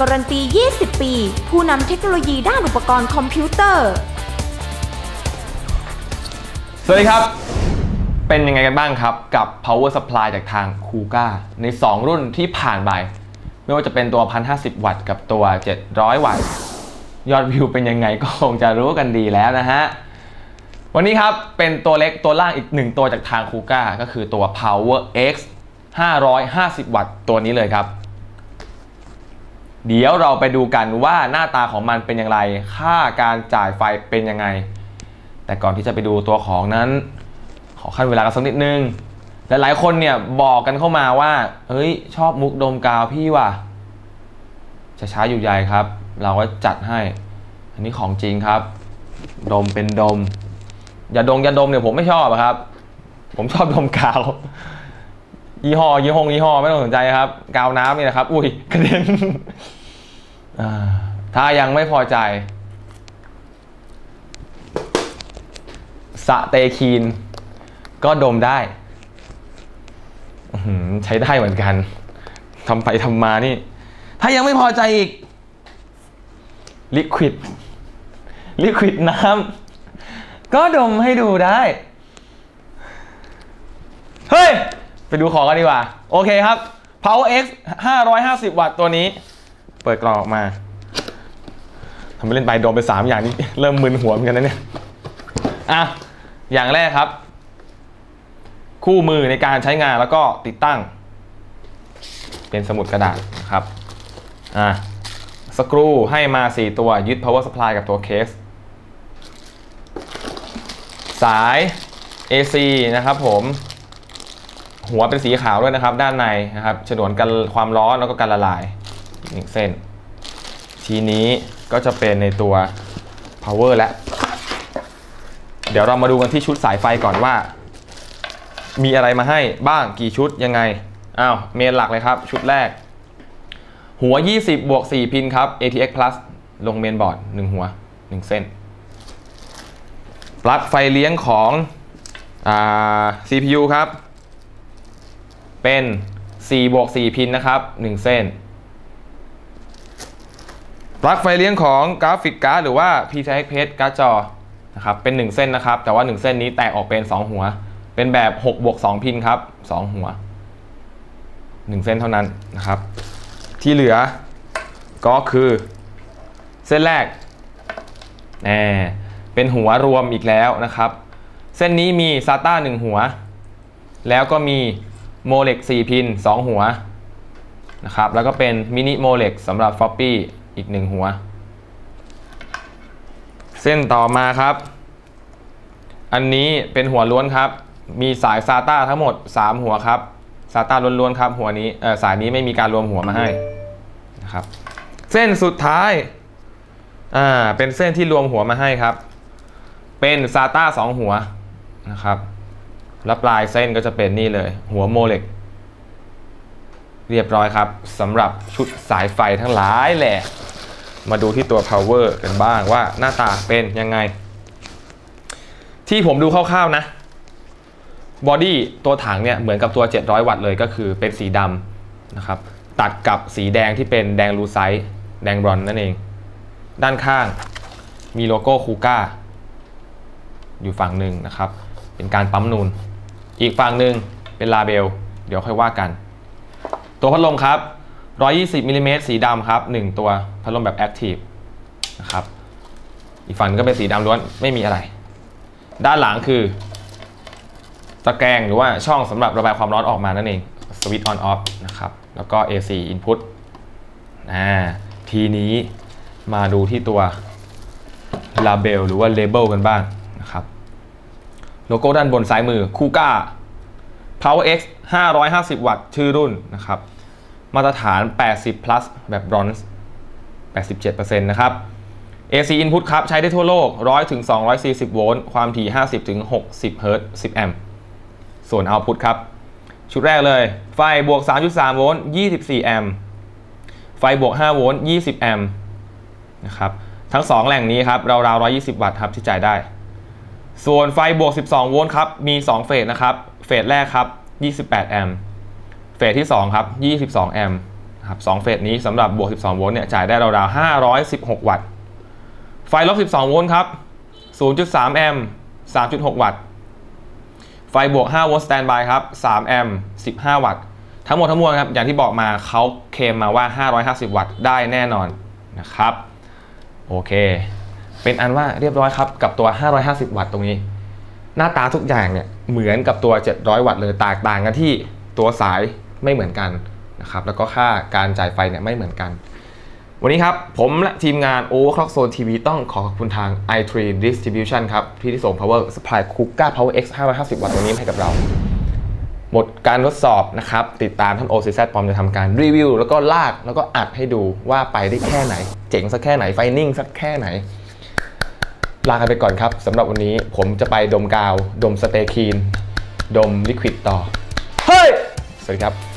การันตี 20 ปี ผู้นำเทคโนโลยีด้านอุปกรณ์คอมพิวเตอร์ สวัสดีครับ เป็นยังไงกันบ้างครับ กับ power supply จากทางคูก้าใน 2 รุ่นที่ผ่านไปไม่ว่าจะเป็นตัว 1,050 วัตต์กับตัว 700 วัตต์ ยอดวิวเป็นยังไงก็คงจะรู้กันดีแล้วนะฮะ วันนี้ครับเป็นตัวเล็กตัวล่างอีกหนึ่งตัวจากทางคูก้าก็คือตัว power x 550 วัตต์ตัวนี้เลยครับ เดี๋ยวเราไปดูกันว่าหน้าตาของมันเป็นอย่างไร ค่าการจ่ายไฟเป็นยังไง แต่ก่อนที่จะไปดูตัวของนั้น ขอขั้นเวลากันสักนิดนึงลหลายคนเนี่ยบอกกันเข้ามาว่า เฮ้ย ชอบมุกดมกาวพี่ว่ะจะช้าอยู่ใหญ่ครับ เราก็จัดให้ อันนี้ของจริงครับ ดมเป็นดม อย่าดมอย่าดมเนี่ยผมไม่ชอบครับ ผมชอบดมกาว ยี่ห้อยี่ห้อยี่ห้อไม่ต้องสนใจครับ กาวน้ำนี่นะครับ อุ้ยกระเด็นถ้ายังไม่พอใจสะเตคีน ก็ดมได้ใช้ได้เหมือนกันทำไปทำมานี่ ถ้ายังไม่พอใจอีกลิควิดลิควิดน้ำก็ดมให้ดูได้ เฮ้ย ไปดูของกันดีกว่า โอเคครับ Power X 550 วัตต์ตัวนี้ เปิดกล่องออกมาทำไปเล่นไปโดนไป 3 อย่างนี้เริ่มมึนหัวเหมือนกันนะเนี่ย อะ อย่างแรกครับ คู่มือในการใช้งานแล้วก็ติดตั้ง เป็นสมุดกระดาษนะครับ อะ สกรูให้มา 4 ตัวยึด power supply กับตัวเคส สาย AC นะครับผม หัวเป็นสีขาวด้วยนะครับ ด้านในนะครับฉนวนกันความร้อนแล้วก็การละลายหนึ่งเส้น ทีนี้ก็จะเป็นในตัว power และ เดี๋ยวเรามาดูกันที่ชุดสายไฟก่อนว่า มีอะไรมาให้บ้างกี่ชุดยังไงอ้าวเมนหลักเลยครับ ชุดแรก หัว 20 บวก 4 พินครับ ATX plus ลงเมนบอร์ด 1 หัว 1 เส้น ปลั๊กไฟเลี้ยงของอ CPU ครับ เป็น4บวก4พินนะครับ 1 เส้น ปลั๊กไฟเลี้ยงของกราฟิกการ์ดหรือว่า PCI Express การ์ดจอนะครับเป็น 1 เส้นนะครับ แต่ว่า 1 เส้นนี้แตกออกเป็น 2 หัว เป็นแบบ6บวก2พินครับ 2 หัว 1 เส้นเท่านั้นนะครับ ที่เหลือก็คือ เส้นแรกแหมเป็นหัวรวมอีกแล้วนะครับ เส้นนี้มี SATA 1 หัว แล้วก็มี โมเล็ก4พิน 2 หัวนะครับแล้วก็เป็นมินิโมเล็กสำหรับ Floppy อีก 1 หัว เส้นต่อมาครับ อันนี้เป็นหัวล้วนครับ มีสาย SATA ทั้งหมด 3 หัวครับ SATA ล้วนๆครับหัวนี้เออสายนี้ไม่มีการรวมหัวมาให้นะครับเส้นสุดท้ายอ่าเป็นเส้นที่รวมหัวมาให้ครับ เป็น SATA 2 หัวนะครับ แล้วปลายเส้นก็จะเป็นนี่เลย หัวโมเล็กเรียบร้อยครับสำหรับชุดสายไฟทั้งหลายแหละ มาดูที่ตัว power กันบ้างว่าหน้าตาเป็นยังไง ที่ผมดูคร่าวๆนะบอดี้ตัวถังเนี่ยเหมือนกับตัว 700 วัตต์เลยก็คือเป็นสีดำนะครับ ตัดกับสีแดงที่เป็นแดงลูไซต์แดงบรอนนั่นเอง ด้านข้างมีโลโก้คูก้าอยู่ฝั่งหนึ่งนะครับ เป็นการปั๊มนูน อีกฝั่งหนึ่งเป็นลาเบล เดี๋ยวค่อยว่ากัน ตัวพัดลมครับ 120มิลลิเมตรสีดำครับ 1 ตัวพัดลมแบบแอคทีฟนะครับอีกฝั่งก็เป็นสีดำล้วนไม่มีอะไร ด้านหลังคือ ตะแกรงหรือว่าช่องสำหรับระบายความร้อนออกมานั่นเองสวิตช์ออนออฟนะครับแล้วก็ AC input อ่าทีนี้มาดูที่ตัว label หรือว่า label กันบ้าง โลโก้ด้านบนซ้ายมือคูก้า Power X 550 วัตต์ ชื่อรุ่นนะครับ มาตรฐาน 80 plus แบบ bronze 87%นะครับ AC input ครับ ใช้ได้ทั่วโลก 100ถึง240 โวลต์ ความถี่ 50ถึง60 เฮิรตซ์ 10 แอมป์ ส่วน output ครับ ชุดแรกเลย ไฟบวก 3.3 โวลต์ 24 แอมป์ ไฟบวก 5 โวลต์ 20 แอมป์ นะครับ ทั้ง 2 แหล่งนี้ครับ ราวๆ 120 วัตต์ครับ ที่จ่ายได้ ส่วนไฟบวก 12 โวลต์ครับ มี 2 เฟสนะครับ เฟสแรกครับ 28 แอมป์ เฟสที่ 2 ครับ 22 แอมป์ครับสองเฟสนี้สำหรับบวก 12 โวลต์เนี่ยจ่ายได้ราวๆ516 วัตต์ ไฟลบ 12 โวลต์ครับ 0.3 แอมป์ 3.6 วัตต์ ไฟบวก 5 โวลต์สแตนบายครับ 3 แอมป์ 15 วัตต์ ทั้งหมดทั้งมวลครับ อย่างที่บอกมาเขาเคลมมาว่า 550 วัตต์ได้แน่นอนนะครับ โอเค เป็นอันว่าเรียบร้อยครับกับตัว 550 วัตต์ตรงนี้ หน้าตาทุกอย่างเนี่ยเหมือนกับตัว 700 วัตต์เลยแตกต่างกันที่ตัวสายไม่เหมือนกันนะครับแล้วก็ค่าการจ่ายไฟเนี่ยไม่เหมือนกัน วันนี้ครับ ผมและทีมงาน Overclock Zone TV ต้องขอขอบคุณทาง i3 Distribution ครับ ที่ที่ส่ง Power Supply Kuga Power X 550 วัตต์ตัวนี้ให้กับเรา หมดการทดสอบนะครับ ติดตามท่าน OCZ ปอมจะทำการรีวิว แล้วก็ลากแล้วก็อัดให้ดูว่าไปได้แค่ไหน เจ๋งสักแค่ไหนไฟนิ่งสักแค่ไหน ลากันไปก่อนครับสำหรับวันนี้ผมจะไปดมกาว ดมสเตย์คีน ดมลิควิดต่อ เฮ้ย สวัสดีครับ